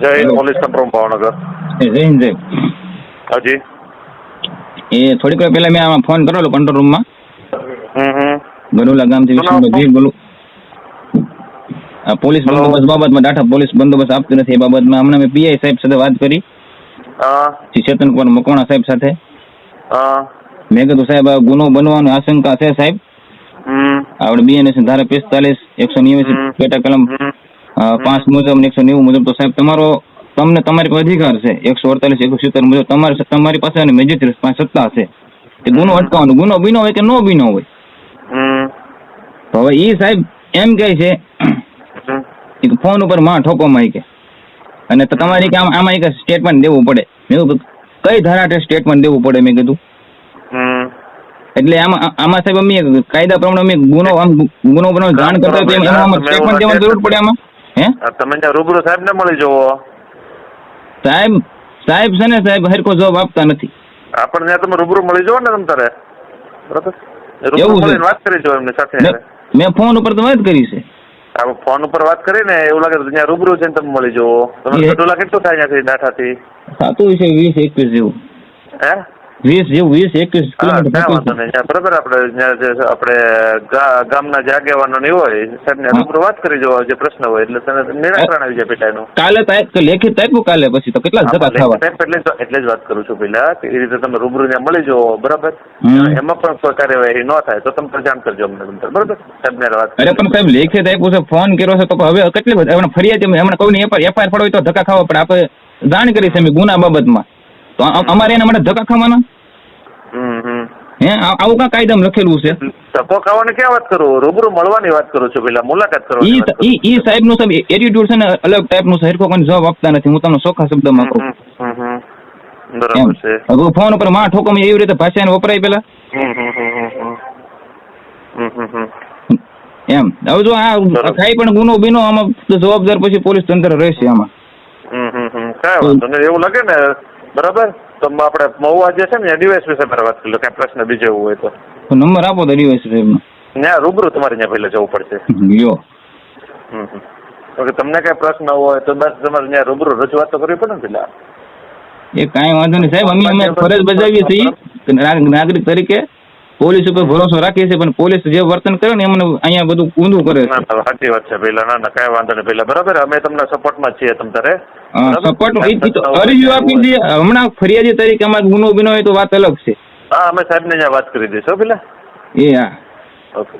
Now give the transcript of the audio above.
જય Hind police control Bhavnagar જય હિન્દ સાહેબ હાજી એ થોડીક વાર પહેલા મેં આમાં ફોન કરેલો કંટ્રોલ રૂમમાં ગરુલા ગામથી વિષ્ણુભાઈ બોલું પોલીસ બંદોબસ્ત બાબતમાં ડાઠા પોલીસ બંદોબસ્ત આપતી નથી એ બાબતમાં હમણાં મેં પીઆઈ સાહેબ સાથે વાત કરી શ્રી ચેતન કુમાર મકવાણા સાહેબ સાથે મેં કીધું સાહેબ આ ગુનો બનવાની આશંકા છે સાહેબ આપણે બીએનએસ ધારા પિસ્તાલીસ એકસો નેવ્યાસી. પેટા કલમ પાંચ મુજબ ને એકસો નેવું મુજબ. તો સાહેબ તમારો તમને તમારી પાસે અધિકાર છે. એકસો અડતાલીસ એકસો સિત્તેર મુજબ તમારી તમારી પાસે અને મેજિસ્ટ્રેટ પાસે સત્તા છે. એ ગુનો અટકાવવાનો. ગુનો બીનો હોય કે નો બીનો હોય. તો હવે ઈ સાહેબ એમ કહે છે કે ફોન ઉપરમાં ઠોકો માં કે. અને તમારી તમારે કે આમાં એક સ્ટેટમેન્ટ દેવું પડે. મેં કઈ ધારા સ્ટેટમેન્ટ દેવું પડે? મેં કીધું. એટલે આમાં આમાં સાહેબ અમે કાયદા પ્રમાણે અમે ગુનો આમ ગુનો બનાવ જાણ કરતા એમાં સ્ટેટમેન્ટ દેવાની જરૂર પડે આમાં? હે? તમે ત્યાં રૂબરૂ સાહેબ ને મળી જવો સાહેબ સાહેબ છે ને સાહેબ હરકો જવાબ આપતા નથી. આપણને ત્યાં તમે રૂબરૂ મળી જવો ને તમ તારે. બરાબર? રૂબરૂ મળીને વાત કરી જો એમની સાથે. મેં- ફોન ઉપર તો વાત કરી છે. આ ફોન ઉપર વાત કરી ને એવું લાગે ત્યાં રૂબરૂ છે તમે મળી જવો તમે કેટલું થાય ત્યાંથી નાઠાથી સાતું છે વીસ એકવીસ જેવું. હે? વીસ જેવું વીસ એકવીસ કિલોમીટર બરાબર આપણે આપણે ગામના જે આગેવાનો હોય. સાહેબ ને રૂબરૂ વાત કરી જોવા જે પ્રશ્ન હોય એટલે તને નિરાકરણ આવી જાય પેટાનું કાલે તો લેખિત આપ્યું કાલે પછી તો કેટલા ધક્કા થવા એટલે જ એટલે જ વાત કરું છું પેલા એ રીતે તમે રૂબરૂ ત્યાં મળી જવો બરાબર. એમાં પણ કોઈ કાર્યવાહી ન થાય તો તમે જાણ કરજો અમને બરાબર? સાહેબ ને વાત અરે પણ સાહેબ લેખિત આપ્યું છે ફોન કર્યો છે તો હવે કેટલી બધી હમણાં ફરિયાદ એમ- હમણાં કોઈને એફઆઈઆર પડો તો ધક્કા ખાવા પડે આપણે જાણ કરી છે ગુના બાબતમાં. તો અમારે એના માટે ધક્કા ખાવાના? હે? આવું કા કાયદામાં લખેલું છે? ધક્કો ખાવાની ક્યાં વાત કરું? રૂબરૂ મળવાની વાત કરું છું પેલા મુલાકાત ઈ ઈ ઈ સાહેબનું સાહેબ એટીટ્યુડ છે ને અલગ ટાઈપનું હરખો કોઈ જવાબ આપતા નથી. હું તમને ચોખ્ખા શબ્દમાં કહું. બરાબર છે. ફોન ઉપરમાં ઠોકો એવી રીતે ભાષા વપરાય પેલા. એમ. હવે જો આ કઈ પણ ગુનો બીનો આમાં જવાબદાર પછી પોલીસ તંત્ર રહેશે આમાં. એવું લાગે ને બરાબર? તો આપણે મહુવા જે છે ને ડીવાયસ વિશે મારે વાત કરી લો કાંઈ પ્રશ્ન બીજો એવું હોય તો. નંબર આપો તો ડીવાયસ સાહેબનો ત્યાં રૂબરૂ તમારે ત્યાં પહેલા જવું પડશે. લ્યો. હમ, હમ. તો કે તમને કઈ પ્રશ્ન હોય તો બસ તમારે ત્યાં રૂબરૂ રજૂઆત તો કરવી પડે ને પેલા. એ કાંઈ વાંધો નહીં સાહેબ અમે અમે ફરજ બજાવીએ છીએ. નાગરિક તરીકે પોલીસ ઉપર ભરોસો રાખીએ છીએ પણ પોલીસ જે વર્તન કરે ને એમને અહીંયા બધું ઊંધું કરે છે. સાચી વાત છે. પેલા ના ના કઈ વાંધો નહીં. પેલા બરાબર અમે તમને સપોર્ટમાં માં છીએ તમ તારે. સપોર્ટ અરજી આપી દઈએ હમણાં ફરિયાદી તરીકે અમારે ગુનો બીનો હોય તો વાત અલગ છે. હા અમે સાહેબને ત્યાં વાત કરી દઈશું પેલા. એ હા. ઓકે.